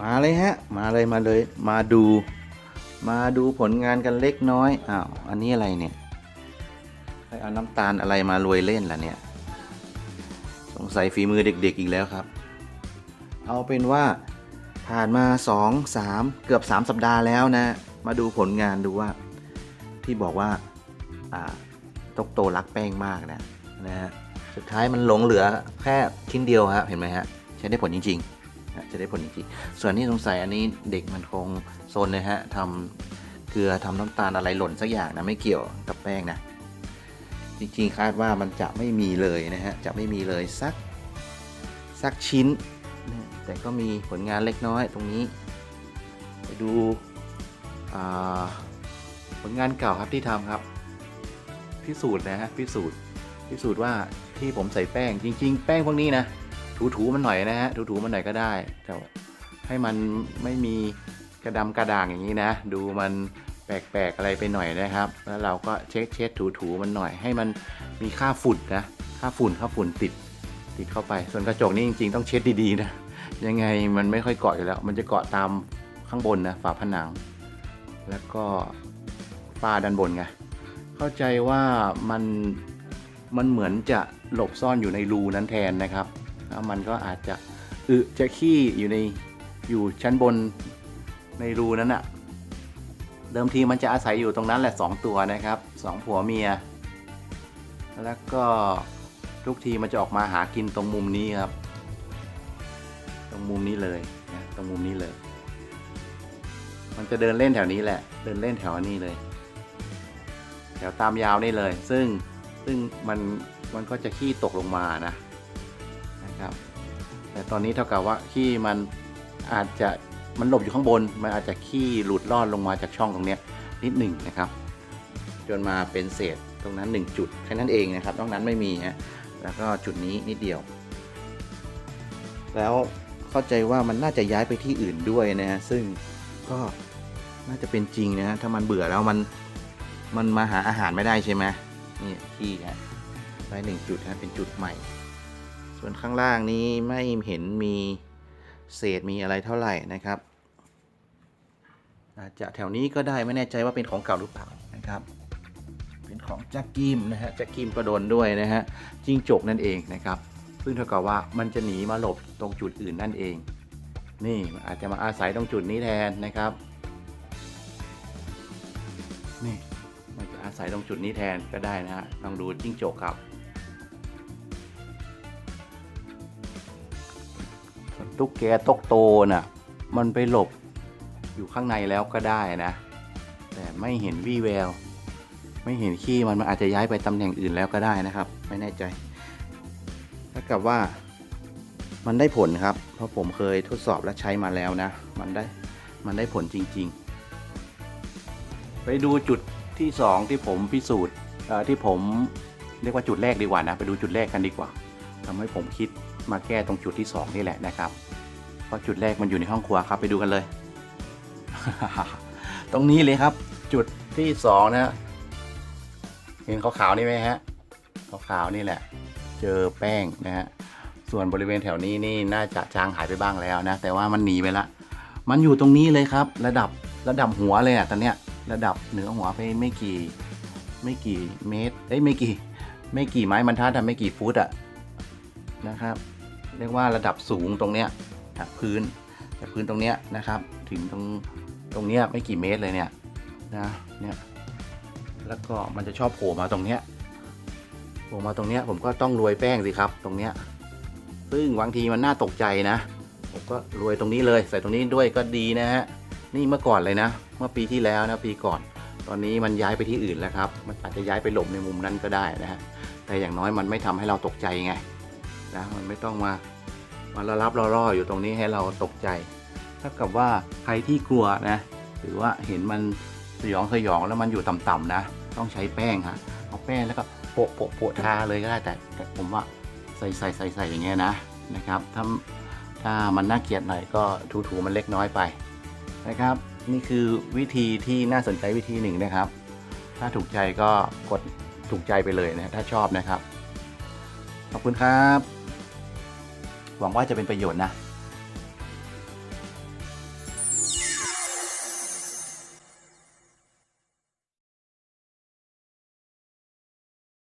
มาเลยฮะ มาเลยมาเลย มาดู มาดูผลงานกันเล็กน้อย อ้าว อันนี้อะไรเนี่ยใครเอาน้ำตาลอะไรมาโรยเล่นล่ะเนี่ย สงสัยฝีมือเด็กๆอีกแล้วครับ เอาเป็นว่าผ่านมา 2 3 เกือบ 3 สัปดาห์แล้วนะ มาดูผลงานดูว่า ที่บอกว่าอ่าตกโตรักแป้งมากนะนะฮะ สุดท้ายมันหลงเหลือแค่ชิ้นเดียวครับเห็นไหมฮะ ใช้ได้ผลจริง ๆ นะได้ผลจริงๆส่วนที่สงสัยอันนี้เด็กมันคงโซนเลยฮะทำเกลือทำน้ำตาลอะไรหล่นสักอย่างนะไม่เกี่ยวกับแป้งนะ จริงๆคาดว่ามันจะไม่มีเลยนะฮะจะไม่มีเลยสักสักชิ้นนะแต่ก็มีผลงานเล็กน้อยตรงนี้ ไปดูผลงานเก่าครับที่ทำครับ พิสูจน์นะฮะพิสูจน์พิสูจน์ว่าที่ผมใส่แป้งจริง ๆ แป้งพวกนี้นะ ถูๆมันหน่อยนะฮะถูๆมันหน่อยก็ได้ แต่ให้มันไม่มีกระดำกระด่างอย่างนี้นะ ดูมันแปลกๆอะไรไปหน่อยนะครับ แล้วเราก็เช็ดเช็ดถูๆมันหน่อยให้มันมีค่าฝุ่นนะค่าฝุ่นค่าฝุ่นติดติดเข้าไป ส่วนกระจกนี่จริงๆ ต้องเช็ดดีๆนะยังไงมันไม่ค่อยเกาะอยู่แล้ว มันจะเกาะตามข้างบนนะฝาผนัง แล้วก็ฝ้าด้านบนไงเข้าใจว่ามันมันเหมือนจะหลบซ่อนอยู่ในรูนั้นแทนนะครับ แล้วมันก็อาจจะอึจะขี้อยู่ในอยู่ชั้นบนในรูนั้นอะเดิมทีมันจะอาศัยอยู่ตรงนั้นแหละสองตัวนะครับสองผัวเมีย แล้วก็ทุกทีมันจะออกมาหากินตรงมุมนี้ครับ ตรงมุมนี้เลยนะตรงมุมนี้เลย มันจะเดินเล่นแถวนี้แหละ เดินเล่นแถวนี้เลย แถวตามยาวนี่เลย ซึ่งซึ่งมันมันก็จะขี้ตกลงมานะ นะครับแต่ตอนนี้เท่ากับว่าขี้มันอาจจะมันหลบอยู่ข้างบน มันอาจจะขี้หลุดลอดลงมาจากช่องตรงนี้นิดหนึ่งนะครับ จนมาเป็นเศษตรงนั้น 1 จุดแค่นั้นเองนะครับนอกนั้นไม่มีฮะแล้วก็จุดนี้นิดเดียว แล้วเข้าใจว่ามันน่าจะย้ายไปที่อื่นด้วยนะฮะซึ่งก็น่าจะเป็นจริงนะฮะถ้ามันเบื่อแล้วมันมันมาหาอาหารไม่ได้ใช่ไหมนี่ขี้ฮะได้หนึ่งจุดฮะเป็นจุดใหม่ ส่วนข้างล่างนี้ไม่เห็นมีเศษมีอะไรเท่าไหร่นะครับ อาจจะแถวนี้ก็ได้ไม่แน่ใจว่าเป็นของเก่าหรือเปล่านะครับ เป็นของแจ็คกิมนะฮะแจ็คกิมก็โดนด้วยนะฮะจิ้งจกนั่นเองนะครับ ซึ่งเท่ากับว่ามันจะหนีมาหลบตรงจุดอื่นนั่นเอง นี่อาจจะมาอาศัยตรงจุดนี้แทนนะครับ นี่มันจะอาศัยตรงจุดนี้แทนก็ได้นะฮะลองดูจิ้งจกครับ ตุ๊กแกตกโตน่ะมันไปหลบอยู่ข้างในแล้วก็ได้นะ แต่ไม่เห็นวี่แวว ไม่เห็นขี้มันมันอาจจะย้ายไปตำแหน่งอื่นแล้วก็ได้นะครับ ไม่แน่ใจถ้ากับว่ามันได้ผลครับ เพราะผมเคยทดสอบและใช้มาแล้วนะ มันได้มันได้ผลจริง ๆ ไปดูจุดที่สองที่ผมพิสูจน์ที่ผมเรียกว่าจุดแรกดีกว่านะ ไปดูจุดแรกกันดีกว่าทำให้ผมคิด มาแก้ตรงจุดที่สองนี่แหละนะครับ เพราะจุดแรกมันอยู่ในห้องครัวครับไปดูกันเลย ตรงนี้เลยครับ จุดที่สองนะเห็นขาวๆนี่ไหมฮะขาวๆนี่แหละ เจอแป้งนะฮะส่วนบริเวณแถวนี้นี่น่าจะจางหายไปบ้างแล้วนะ แต่ว่ามันหนีไปละมันอยู่ตรงนี้เลยครับ ระดับระดับหัวเลยอะตอนเนี้ยระดับเหนือหัวไปไม่กี่ไม่กี่เมตรเอ้ยไม่กี่ ไม่กี่ไม้บรรทัดอะไม่กี่ฟุตอะนะครับ เรียกว่าระดับสูงตรงเนี้ยจากพื้นจากพื้นตรงเนี้ยนะครับ ถึงตรงตรงเนี้ยไม่กี่เมตรเลยเนี่ยนะเนี่ยแล้วก็มันจะชอบโผล่มาตรงเนี้ยโผล่มาตรงเนี้ยผมก็ต้องโรยแป้งสิครับ ตรงเนี้ยซึ่งบางทีมันน่าตกใจนะ ผมก็โรยตรงนี้เลย ใส่ตรงนี้ด้วยก็ดีนะฮะนี่เมื่อก่อนเลยนะ เมื่อปีที่แล้วนะปีก่อน ตอนนี้มันย้ายไปที่อื่นแล้วครับ มันอาจจะย้ายไปหลบในมุมนั้นก็ได้นะฮะแต่อย่างน้อยมันไม่ทำให้เราตกใจไง นะมันไม่ต้องมามาระรับล่อๆอยู่ตรงนี้ให้เราตกใจถ้ากับว่าใครที่กลัวนะหรือว่าเห็นมันสยองสยองแล้วมันอยู่ต่ำๆนะ ต้องใช้แป้งฮะเอาแป้งแล้วก็โปะโปะโปะทาเลยก็ได้แต่แต่ผมว่าใส่ใส่ใส่ใส่อย่างเงี้ยนะนะครับถ้าถ้ามันน่าเกลียดหน่อยก็ถูๆมันเล็กน้อยไปนะครับ นี่คือวิธีที่น่าสนใจวิธีหนึ่งนะครับ ถ้าถูกใจก็กดถูกใจไปเลยนะถ้าชอบนะครับ ขอบคุณครับ หวังว่าจะเป็นประโยชน์นะ